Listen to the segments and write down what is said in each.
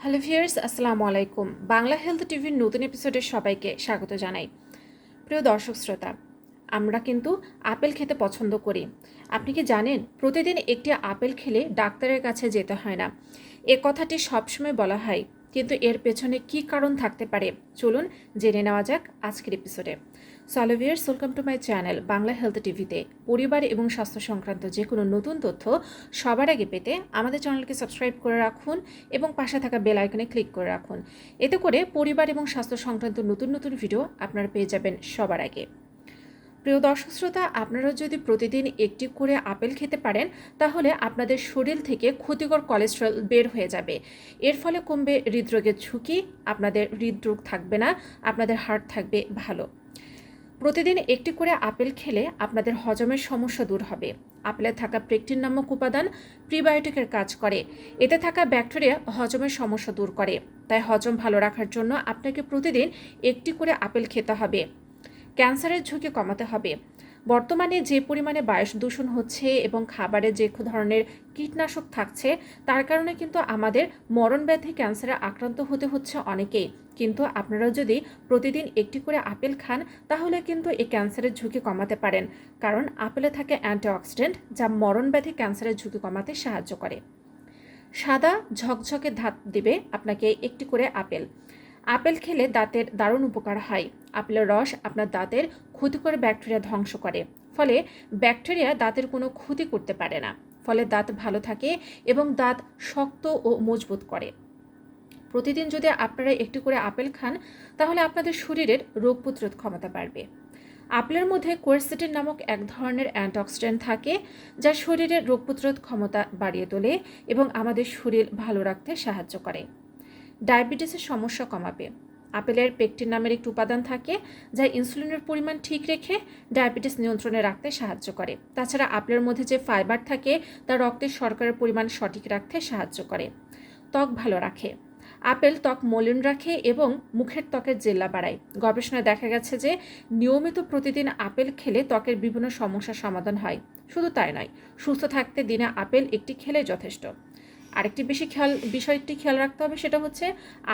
Hello viewers আসসালামু আলাইকুম। Bangla health টিভির নতুন এপিসোডে সবাইকে স্বাগত জানাই। প্রিয় দর্শক শ্রোতা, আমরা কিন্তু আপেল খেতে পছন্দ করি। আপনি কি জানেন, প্রতিদিন একটি আপেল খেলে ডাক্তারের কাছে যেতে হয় না? এ কথাটি সবসময় বলা হয়। কিন্তু এর পেছনে কি কারণ থাকতে পারে? চলুন জেনে নেওয়া যাক আজকের এপিসোডে সলোভিয়ার্স welcome to my channel Bangla health টিভিতে পরিবার এবং স্বাস্থ্য সংক্রান্ত যে কোনো নতুন তথ্য সবার আগে পেতে আমাদের চ্যানেলকে সাবস্ক্রাইব করে রাখুন এবং পাশে থাকা বেল আইকনে ক্লিক করে রাখুন। এতে করে পরিবার এবং স্বাস্থ্য সংক্রান্ত নতুন নতুন ভিডিও আপনারা পেয়ে যাবেন সবার আগে। প্রিয় দর্শক শ্রোতা আপনারা যদি প্রতিদিন একটি করে আপেল খেতে পারেন, তাহলে আপনাদের শরীর থেকে ক্ষতিকর কোলেস্ট্রল বের হয়ে যাবে। এর ফলে কমবে হৃদরোগের ঝুঁকি, আপনাদের হৃদরোগ থাকবে না, আপনাদের হার্ট থাকবে ভালো। প্রতিদিন একটি করে আপেল খেলে আপনাদের হজমের সমস্যা দূর হবে। আপেলে থাকা প্রেকটিন নামক উপাদান প্রিবায়োটিকের কাজ করে। এতে থাকা ব্যাকটেরিয়া হজমের সমস্যা দূর করে। তাই হজম ভালো রাখার জন্য আপনাকে প্রতিদিন একটি করে আপেল খেতে হবে। ক্যান্সারের ঝুঁকি কমাতে হবে। বর্তমানে যে পরিমাণে বায়ুস দূষণ হচ্ছে এবং খাবারে যে ধরনের কীটনাশক থাকছে, তার কারণে কিন্তু আমাদের মরণ ব্যাধি ক্যান্সারে আক্রান্ত হতে হচ্ছে অনেকেই। কিন্তু আপনারা যদি প্রতিদিন একটি করে আপেল খান, তাহলে কিন্তু এই ক্যান্সারের ঝুঁকি কমাতে পারেন। কারণ আপেলে থাকে অ্যান্টিঅক্সিডেন্ট, যা মরণ ব্যাধি ক্যান্সারের ঝুঁকি কমাতে সাহায্য করে। সাদা ঝকঝকে ধাত দিবে আপনাকে একটি করে আপেল। আপেল খেলে দাঁতের দারুণ উপকার হয়। আপেলের রস আপনার দাঁতের ক্ষতিকর ব্যাকটেরিয়া ধ্বংস করে। ফলে ব্যাকটেরিয়া দাঁতের কোনো ক্ষতি করতে পারে না। ফলে দাঁত ভালো থাকে এবং দাঁত শক্ত ও মজবুত করে। প্রতিদিন যদি আপনারা একটু করে আপেল খান, তাহলে আপনাদের শরীরের রোগ প্রতিরোধ ক্ষমতা বাড়বে। আপেলের মধ্যে কোয়েরসিটিন নামক এক ধরনের অ্যান্টিঅক্সিডেন্ট থাকে, যা শরীরের রোগ প্রতিরোধ ক্ষমতা বাড়িয়ে তোলে এবং আমাদের শরীর ভালো রাখতে সাহায্য করে। ডায়াবেটিসের সমস্যা কমাবে। আপেলের পেকটিন নামের একটি উপাদান থাকে যা ইনসুলিনের পরিমাণ ঠিক রেখে ডায়াবেটিস নিয়ন্ত্রণে রাখতে সাহায্য করে। তাছাড়া আপেলের মধ্যে যে ফাইবার থাকে, তা রক্তের শর্করার পরিমাণ সঠিক রাখতে সাহায্য করে। ত্বক ভালো রাখে। আপেল ত্বক মলিন রাখে এবং মুখের ত্বকের জেল্লা বাড়ায়। গবেষণায় দেখা গেছে যে নিয়মিত প্রতিদিন আপেল খেলে ত্বকের বিভিন্ন সমস্যার সমাধান হয়। শুধু তাই নয়, সুস্থ থাকতে দিনে আপেল একটি খেলে যথেষ্ট। আরেকটি বেশি খেয়াল, বিষয়টি খেয়াল রাখতে হবে, সেটা হচ্ছে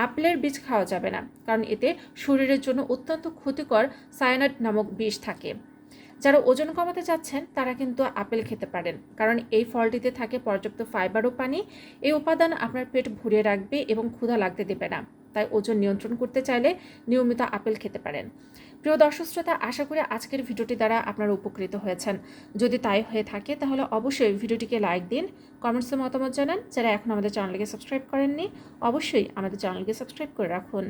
আপেলের বীজ খাওয়া যাবে না, কারণ এতে শরীরের জন্য অত্যন্ত ক্ষতিকর সায়ানাইড নামক বিষ থাকে। যারা ওজন কমাতে চাচ্ছেন, তারা কিন্তু আপেল খেতে পারেন। কারণ এই ফলটিতে থাকে পর্যাপ্ত ফাইবার ও পানি। এই উপাদান আপনার পেট ভরিয়ে রাখবে এবং ক্ষুধা লাগতে দেবে না। তাই ওজন নিয়ন্ত্রণ করতে চাইলে নিয়মিত আপেল খেতে পারেন। প্রিয় দর্শক শ্রোতা, আশা করি আজকের ভিডিওটি দ্বারা আপনারা উপকৃত হয়েছেন। যদি তাই হয়ে থাকে, তাহলে অবশ্যই ভিডিওটিকে লাইক দিন, কমেন্টসে মতামত জানান। যারা এখন আমাদের চ্যানেলকে সাবস্ক্রাইব করেননি, অবশ্যই আমাদের চ্যানেলকে সাবস্ক্রাইব করে রাখুন।